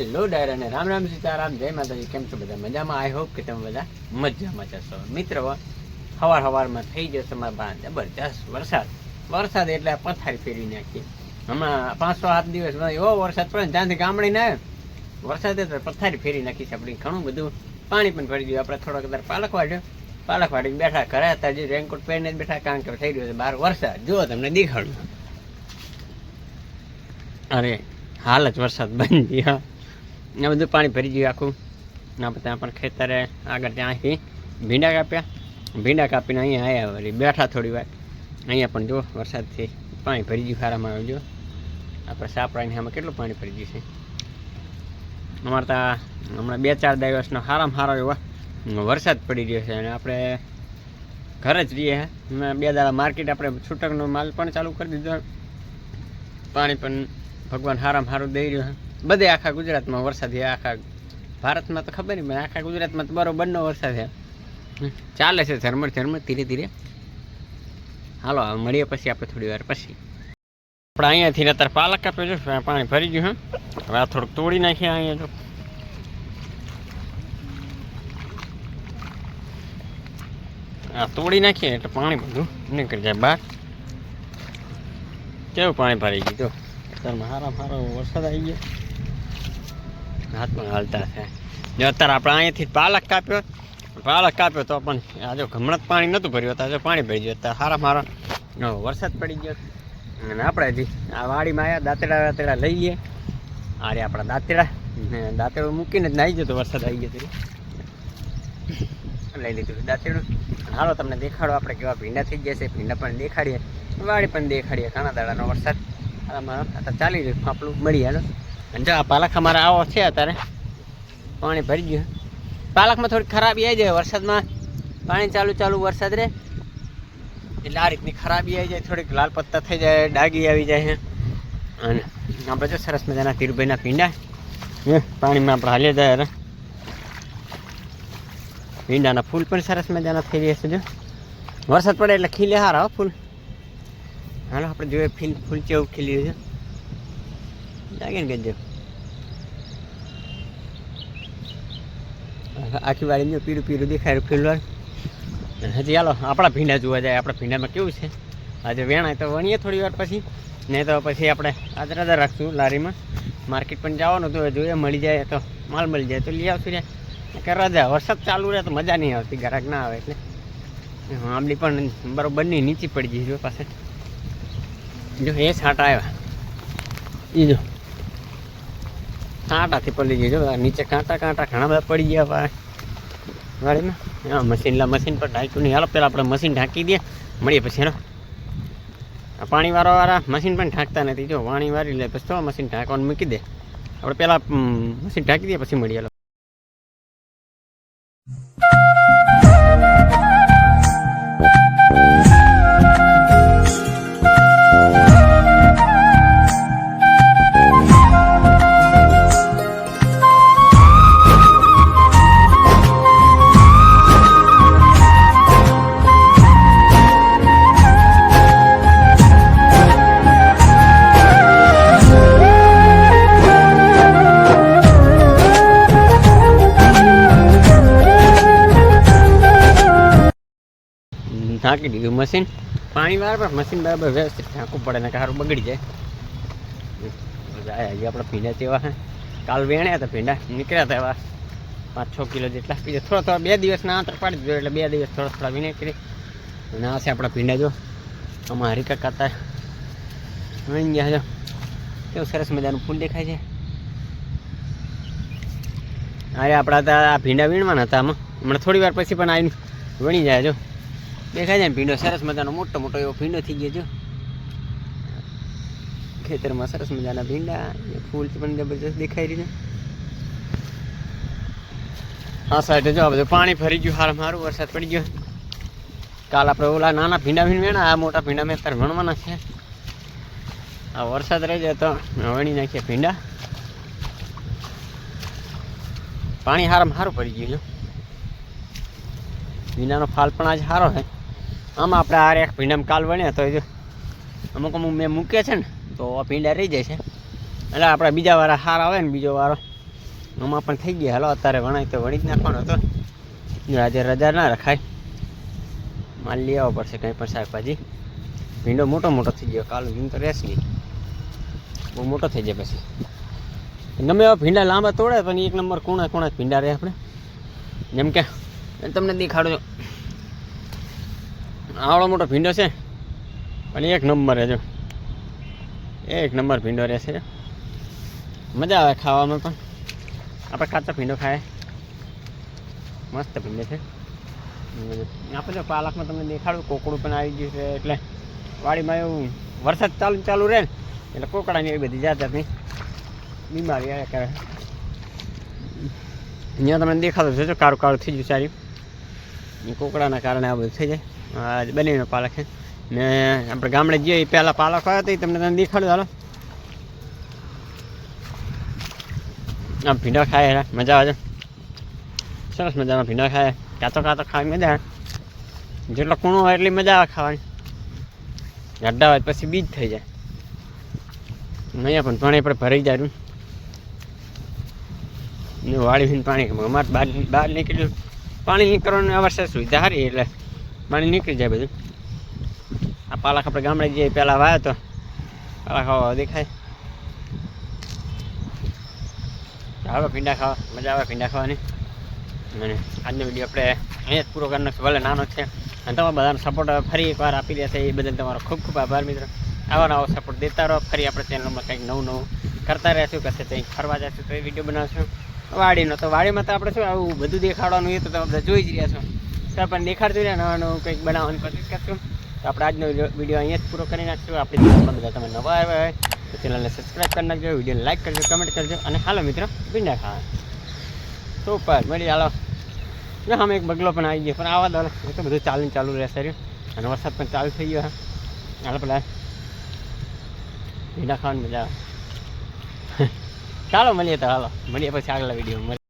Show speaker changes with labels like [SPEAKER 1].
[SPEAKER 1] Hello ડાયર અને રામ રામ સીતારામ, જય માતાજી, કેમ છો બધા? મજામાં? આઈ હોપ કે તમે બધા મજામાં જશો મિત્રો, હવાર હવારમાં થઈ જશે મારા જબરજસ્ત વરસાદ. વરસાદ એટલે પથારી ફેરવી નાખીએ. હમણાં પાંચસો સાત દિવસ એવો વરસાદ પડે ત્યાંથી ગામડી ના આવે વરસાદ પથારી ફેરી નાખી છે આપણે. ઘણું બધું પાણી પણ ભરી ગયું આપણે થોડોક અત્યારે પાલક વાળ્યો પાલક વાળીને બેઠા ઘરે હતા. જે રેનકોટ પહેરીને જ બેઠા કારણ કે થઈ રહ્યો છે બહાર વરસાદ. જુઓ તમને દેખાડું. અરે, હાલ જ વરસાદ બંધ થયો. આ બધું પાણી ભરી ગયું આખું. ના પછી પણ ખેતરે આગળ ત્યાંથી ભીંડા કાપ્યા. ભીંડા કાપીને અહીંયા આવ્યા વળી. બેઠા થોડી વાર. અહીંયા પણ જો વરસાદથી પાણી ભરી ગયું ખારામાં જો આપણે સાપરાની આમાં કેટલું પાણી ભરી ગયું છે. અમારે ત્યાં હમણાં બે ચાર દિવસનો સારામાં સારો એવો વરસાદ પડી રહ્યો છે અને આપણે ઘરે જ રહીએ. હમણાં બે દાડા માર્કેટ આપણે છૂટકનો માલ પણ ચાલુ કરી દીધો. પાણી પણ ભગવાન સારામાં સારું દઈ રહ્યો છે. બધે આખા ગુજરાતમાં વરસાદ છે આખા ભારતમાં તો ખબર નહીં આખા ગુજરાતમાં તો બરોબરનો વરસાદ છે. ચાલે છે ઝરમર ઝરમર ધીરે ધીરે. હાલો મળીએ પછી આપણે થોડી વાર પછી. આપણે અહીંયાથી અત્યારે પાલક કાપ્યો જો પાણી ભરી ગયું હા. હવે આ થોડુંક તોડી નાખીએ અહીંયા જો આ તોડી નાખીએ એટલે પાણી બધું નીકળી જાય બહાર. કેવું પાણી ભરી ગયું તો અત્યારમાં સારા સારો વરસાદ આવી ગયો. હાથમાં હાલતા છે. જો અત્યારે આપણે અહીંયાથી પાલક કાપ્યો. પાલક કાપ્યો તો પણ આ જો હમણાં જ પાણી નહોતું ભર્યું, અત્યારે જો પાણી ભરી ગયું. અત્યારે સારા મારો વરસાદ પડી ગયો. અને આપણે હજી આ વાડીમાં આવ્યા દાંતેડા દાંતેડા લઈ લઈએ. આ રે આપણા દાંતેડા. ને દાંતેડું મૂકીને જ નાહી જતો વરસાદ આવી ગયો ત્યારે લઈ લીધું દાંતેડું. હાલો તમને દેખાડો, આપણે કેવા ભીંડા થઈ ગયા છે. ભીંડા પણ દેખાડીએ. વાડી પણ દેખાડીએ. ઘણા દાડાનો વરસાદ. આમાં અત્યારે ચાલી રહ્યું. આપણું મળી હાલો. અને જો પાલક અમારે આવો છે અત્યારે. પાણી ભરી ગયું. પાલકમાં થોડી ખરાબી આવી જાય વરસાદમાં. પાણી ચાલુ ચાલુ વરસાદ રહે એટલે આ રીતની ખરાબી આવી જાય, થોડીક લાલ પત્તા થઈ જાય ડાગી આવી જાય અને આપણે જો સરસ મજાના તીરભાઈના પીંડા પાણીમાં આપણે હાલી જાય. ભીંડાના ફૂલ પણ સરસ મજાના થઈ રહ્યા છે જો. વરસાદ પડે એટલે ખીલે હારા ફૂલ. હાલો, આપણે જોઈએ ફીલ ફૂલ કેવું ખીલી છે. લાગે ને દે આખી જો પીળું પીળું દેખાય ફીલવાર હજી ચાલો આપણા ભીંડા જોવા જાય, આપણા ભીંડામાં કેવું છે? આજે વેણાય તો વણીએ થોડી વાર પછી, નહીં તો પછી આપણે આજ રજા રાખશું લારીમાં. માર્કેટ પણ જવાનું તો જોઈએ, મળી જાય તો માલ મળી જાય તો લઈ આવશું રે. કે રજા, વરસાદ ચાલુ રહે તો મજા નહીં આવતી ગ્રાહક ના આવે એટલે. આંબલી પણ બરોબરની નીચી પડી ગઈ જો પાસે જો, એ છાંટા આવ્યા. એ જો. કાંટાથી પડી ગઈ જો નીચે કાંટા કાંટા ઘણા બધા પડી ગયા ભાઈ ને? હા મશીન લા મશીન પર ઢાંક્યું નહીં. હાલો પહેલાં આપણે મશીન ઢાંકી દઈએ. મળીએ પછી, હેલો. આ પાણીવાળા મશીન પણ ઢાંકતા નથી. જો, પાણી વાળી લે, પછી તો મશીન ઢાંકવાનું મૂકી દે. આપણે પહેલાં મશીન ઢાંકી દઈએ, પછી મળીએ ઢાંકી દીધું મશીન પાણી બરાબર મશીન બરાબર વ્યવસ્થિત ઢાંકવું પડે ને સારું બગડી જાય. હજી આપણા ભીંડા તેવા હે. કાલ વેણ્યા હતા ભીંડા, નીકળ્યા હતા એવા. પાંચ છ કિલો જેટલા બીજા થોડા થોડા બે દિવસના આંતર પાડી દીધો, એટલે બે દિવસ થોડા થોડા વિને કરી. અને આ છે આપણા ભીંડા, જો. આમાં હરિકા કાતા. વણી ગયા, જો. કેવું સરસ મજાનું ફૂલ દેખાય છે. અરે, આપણા આ ભીંડા વીણવાના હતા આમાં. હમણાં થોડી વાર પછી પણ આવીને વણી જાય, જો. દેખાય છે ને, ભીંડો સરસ મજાનો, મોટો મોટો એવો ભીંડો થઈ ગયો જો ખેતરમાં સરસ મજાના ભીંડા ફૂલ પણ જબરજસ્ત દેખાઈ રહ્યું હા સાઈડ જો બધું પાણી ભરી ગયું, હાલ મારું, વરસાદ પડી ગયો. કાલ આપણે ઓલા નાના ભીંડા ભીંડ વેણા આ મોટા ભીંડા મેં અત્યારે વણવાના છે. આ વરસાદ રહી જાય તો વણી નાખીએ ભીંડા. પાણી હારામાં સારું પડી ગયું છે. ભીંડાનો ફાલ પણ આજે સારો છે. આમાં આપણે આ એક ભીંડામાં કાલ વણ્યા તો અમુક અમુક મેં મૂકે છે ને, તો ભીંડા રહી જાય છે. એટલે આપણે બીજા વાળા હાર આવે ને બીજો વારો. આમાં પણ થઈ ગયા. હાલો, અત્યારે વણાય તો વણી જ નાખવાનો હતો. આજે રજા ના રખાય. માલ લઈ આવવો પડશે, કંઈ પણ શાકભાજી. ભીંડો મોટો મોટો થઈ ગયો. કાલ ભીંડ તો રહેશે નહીં. બહુ મોટો થઈ જાય પછી. ગમે એવા ભીંડા લાંબા તોડે, પણ એક નંબર કોણા કોણા ભીંડા રહે આપણે. જેમ કે, તમને દેખાડો આવડો મોટો ભીંડો છે. પણ એક નંબર છે એક નંબર ભીંડો રહેશે. મજા આવે ખાવામાં પણ. આપણે કાચો ભીંડો ખાય. મસ્ત ભીંડો છે. આપણે જો પાલકમાં તમને દેખાડું, કોકડું પણ આવી ગયું છે. એટલે વાડીમાં એવું વરસાદ ચાલુ ચાલુ રહે એટલે કોકડાની એવી બધી જાત જાતની બીમારી આવ્યા કરે અહીંયા તમને દેખાતો છે કાળું કાળું થઈ ગયું સારી. કોકડાના કારણે આ બધું થઈ જાય. આ બનીનો પાલક છે ને આપણે ગામડે જઈએ એ પહેલાં પાલક આવ્યો હતો એ તમને તમને દેખાડું, હાલો. આમ ભીંડા ખાય મજા આવે સરસ મજાના ભીંડા ખાય કાચો કાચો ખાવાની મજા આવે જેટલો કૂણો હોય એટલી મજા આવે ખાવાની. ગાડા હોય પછી બીજ થઈ જાય. અહીંયા પણ પાણી આપણે ભરાઈ જાય ને વાળી પાણી. અમારે બહાર બહાર નીકળ્યું. પાણી નીકળવાની અવશ્ય સુવિધા સારી એટલે પાણી નીકળી જાય બધું. આ પાલક આપણે ગામડે જઈએ પહેલાં વાયો તો પાલક ખાવા દેખાય. આવે ભીંડા ખાવા, મજા આવે ભીંડા ખાવાની. અને આજનો વીડિયો આપણે અહીંયા જ પૂરો કરી નાખશું. ભલે નાનો છે. અને તમે બધાનો સપોર્ટ ફરી એકવાર આપી દેશે. એ બદલ તમારો ખૂબ ખૂબ આભાર મિત્રો. આવા નવો સપોર્ટ દેતા રહો. ફરી આપણે ચેનલમાં કંઈક નવું નવું કરતા રહેશું. કશે કંઈક ફરવા જશું તો એ વીડિયો બનાવશું. વાડીનો તો વાડીમાં તો આપણે શું આવું બધું દેખાડવાનું એ તો તમે બધા જોઈ જ રહ્યા છો. તો પણ દેખાડતું રહે નવા નવું કંઈક બનાવવાની કોશિશ કરશું તો આપણે આજનો વીડિયો અહીંયા જ પૂરો કરી નાખશું. આપણી ચેનલમાં બધા તમે નવા આવ્યા હોય, તો ચેનલને સબસ્ક્રાઈબ કરી નાખજો, વિડીયોને લાઈક કરજો કમેન્ટ કરજો, અને હાલો મિત્રો ભીંડા ખાવા સુપર મળી હાલો. જો સામે એક બગલો પણ આવી ગયો, પણ આવા દો એ તો બધું ચાલુ ચાલુ રહેશે રહ્યું. અને વરસાદ પણ ચાલુ થઈ ગયો હાલો પેલા ભીંડા ખાવાની મજા આવે. ચાલો, મળીએ તો, હાલો. મળીએ પછી આગલા વીડિયો